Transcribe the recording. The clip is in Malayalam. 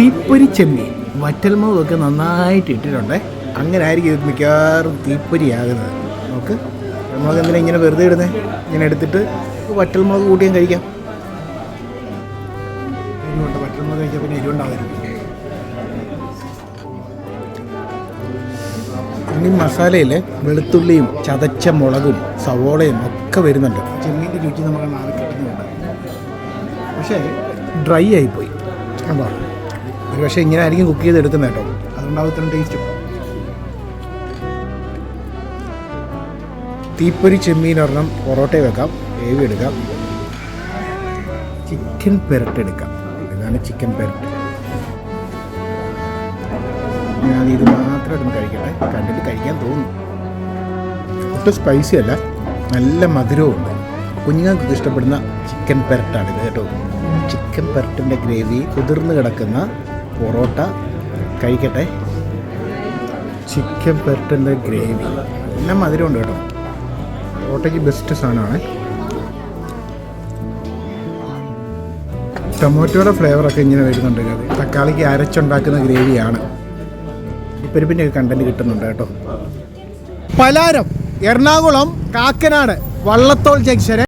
തീപ്പൊരി ചെമ്മീൻ. വറ്റൽമുളകൊക്കെ നന്നായിട്ട് ഇട്ടിട്ടുണ്ട്. അങ്ങനെ ആയിരിക്കും ഇത് മിക്കവാറും തീപ്പൊരിയാകുന്നത്. നമുക്ക് മുളക് എന്തിനാ ഇങ്ങനെ വെറുതെ ഇടുന്നത് ഇങ്ങനെ എടുത്തിട്ട് വറ്റൽമുളക് കൂട്ടിയും കഴിക്കാം. എരിവുണ്ടാവരുത് ഇനി മസാലയിൽ വെളുത്തുള്ളിയും ചതച്ച മുളകും സവോളയും ഒക്കെ വരുന്നുണ്ട്. ചെമ്മീന്റെ രുചി നമ്മൾ നാളെ കിട്ടുന്നുണ്ട് പക്ഷേ ഡ്രൈ ആയിപ്പോയി. അതാ ഒരു പക്ഷേ ഇങ്ങനെ ആയിരിക്കും കുക്ക് ചെയ്ത് എടുക്കുന്നത് കേട്ടോ. അതുകൊണ്ടാവും ഇത്രയും ടേസ്റ്റും തീപ്പൊരി ചെമ്മീൻ ഒരെണ്ണം പൊറോട്ട വെക്കാം വേവി എടുക്കാം. ചിക്കൻ പെരട്ട് എടുക്കാം. ഇതാണ് ചിക്കൻ പെരട്ട്. ഞാൻ ഇത് മാത്രം ഇടുന്ന് കഴിക്കട്ടെ. കണ്ടിട്ട് കഴിക്കാൻ തോന്നുന്നു ഒട്ടും സ്പൈസി അല്ല. നല്ല മധുരവുമുണ്ട് കുഞ്ഞുങ്ങൾക്ക് ഇഷ്ടപ്പെടുന്ന ചിക്കൻ പെരട്ടാണിത് കേട്ടോ. ചിക്കൻ പെരട്ടിന്റെ ഗ്രേവി കുതിർന്ന് കിടക്കുന്ന പൊറോട്ട കഴിക്കട്ടെ. ചിക്കൻ പെരട്ടന്റെ ഗ്രേവി. എല്ലാം മധുരമുണ്ട് കേട്ടോ. പൊറോട്ടയ്ക്ക് ബെസ്റ്റ് സാധനമാണ്. ടൊമാറ്റോയുടെ ഫ്ലേവറൊക്കെ ഇങ്ങനെ വരുന്നുണ്ട് തക്കാളിക്ക് അരച്ചുണ്ടാക്കുന്ന ഗ്രേവിയാണ്. പരിപ്പിന്റെ ഒക്കെ കണ്ടന്റ് കിട്ടുന്നുണ്ട് കേട്ടോ. പലാരം എറണാകുളം കാക്കനാട് വള്ളത്തോൾ ജംഗ്ഷന്